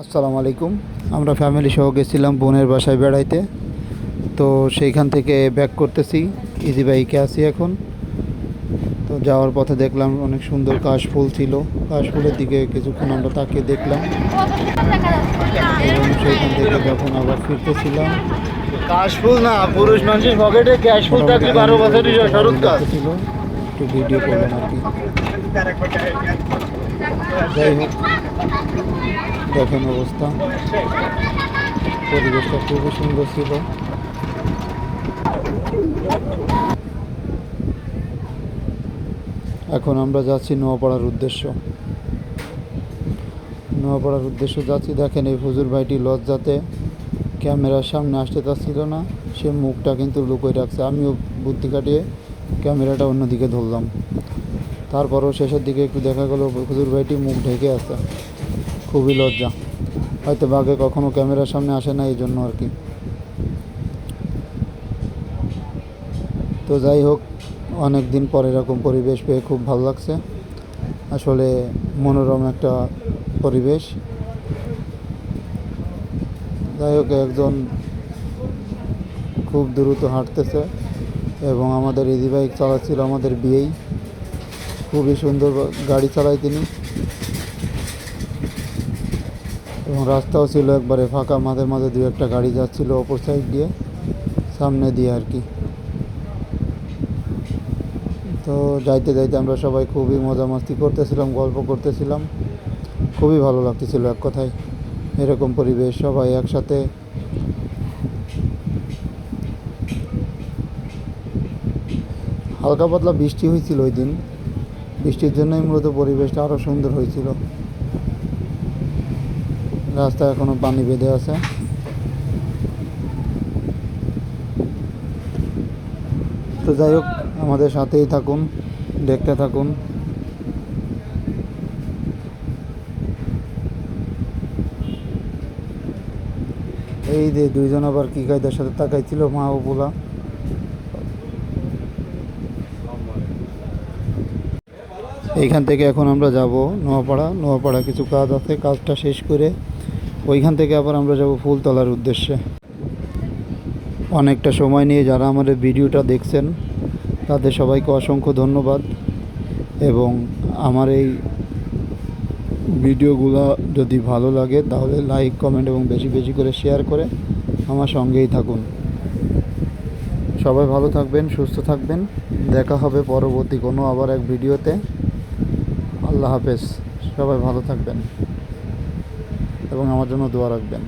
আসসালামু আলাইকুম। আমরা ফ্যামিলি সহ গেছিলাম বোনের বাসায় বেড়াইতে। তো সেইখান থেকে ব্যাক করতেছি। ইজি বাইকে আছি এখন? তো যাওয়ার পথে দেখলাম অনেক সুন্দর কাশফুল ছিল। কাশফুলের দিকে কিছুক্ষণ আমরা তাকিয়ে দেখলাম। এবং সেইখান থেকে যখন আবার ফিরতেছিলাম কাশফুল না পুরুষ মানুষের পকেটে ক্যাশফুল থাকলে বারো বছরই শরৎ ছিল। একটু ভিডিও করলাম আর কি। যাই হোক, দেখেন অবস্থা। পরিবেশটা খুবই সুন্দর ছিল। এখন আমরা যাচ্ছি নোয়াপাড়ার উদ্দেশ্য। নোয়াপাড়ার উদ্দেশ্য যাচ্ছি, দেখেন এই হুজুর ভাইটি লজ্জাতে ক্যামেরার সামনে আসতে চাচ্ছিল না। সে মুখটা কিন্তু লুকোয় রাখছে। আমিও বুদ্ধি কাটিয়ে ক্যামেরাটা অন্যদিকে ধরলাম। তারপরও শেষের দিকে একটু দেখা গেল, হুজুর ভাইটি মুখ ঢেকে আছে। খুবই লজ্জা। হয়তো বাঘে কখনো ক্যামেরার সামনে আসে না, এই জন্য আর কি। তো যাই হোক, অনেক দিন পর এরকম পরিবেশ পেয়ে খুব ভালো লাগছে। আসলে মনোরম একটা পরিবেশ। যাই হোক, একজন খুব দ্রুত হাঁটতেছে এবং আমাদের ইজি বাইক চালাচ্ছিল আমাদের বিয়েই। খুবই সুন্দর গাড়ি চালায় তিনি। এবং রাস্তাও ছিল একবারে ফাঁকা, মাঝে মাঝে দু একটা গাড়ি যাচ্ছিল অপর সাইড দিয়ে, সামনে দিয়ে আর কি। তো যাইতে যাইতে আমরা সবাই খুবই মজা মাস্তি করতেছিলাম, গল্প করতেছিলাম। খুবই ভালো লাগতেছিল এক কথায়। এরকম পরিবেশ, সবাই একসাথে। হালকা পাতলা বৃষ্টি হয়েছিল ওই দিন। বৃষ্টির জন্যই মূলত পরিবেশটা আরও সুন্দর হয়েছিল। রাস্তায় এখনও পানি বেঁধে আছে। তো যাই হোক, আমাদের সাথেই থাকুন, দেখতে থাকুন। এই যে দুইজন আবার কি কায়দার সাথে তাকাইছিল, মা ও পোলা এইখান থেকে এখন আমরা যাব নোয়াপাড়া। নোয়াপাড়া কিছু কাজ আছে, কাজটা শেষ করে ওইখান থেকে আবার আমরা যাব ফুলতলার উদ্দেশ্যে। অনেকটা সময় নিয়ে যারা আমাদের ভিডিওটা দেখছেন, তাদের সবাইকে অসংখ্য ধন্যবাদ। এবং আমার এই ভিডিওগুলো যদি ভালো লাগে, তাহলে লাইক, কমেন্ট এবং বেশি বেশি করে শেয়ার করে আমার সঙ্গেই থাকুন। সবাই ভালো থাকবেন, সুস্থ থাকবেন। দেখা হবে পরবর্তী কোনো আবার এক ভিডিওতে। আল্লাহ হাফেজ। সবাই ভালো থাকবেন এবং আমার জন্য দোয়া রাখবেন।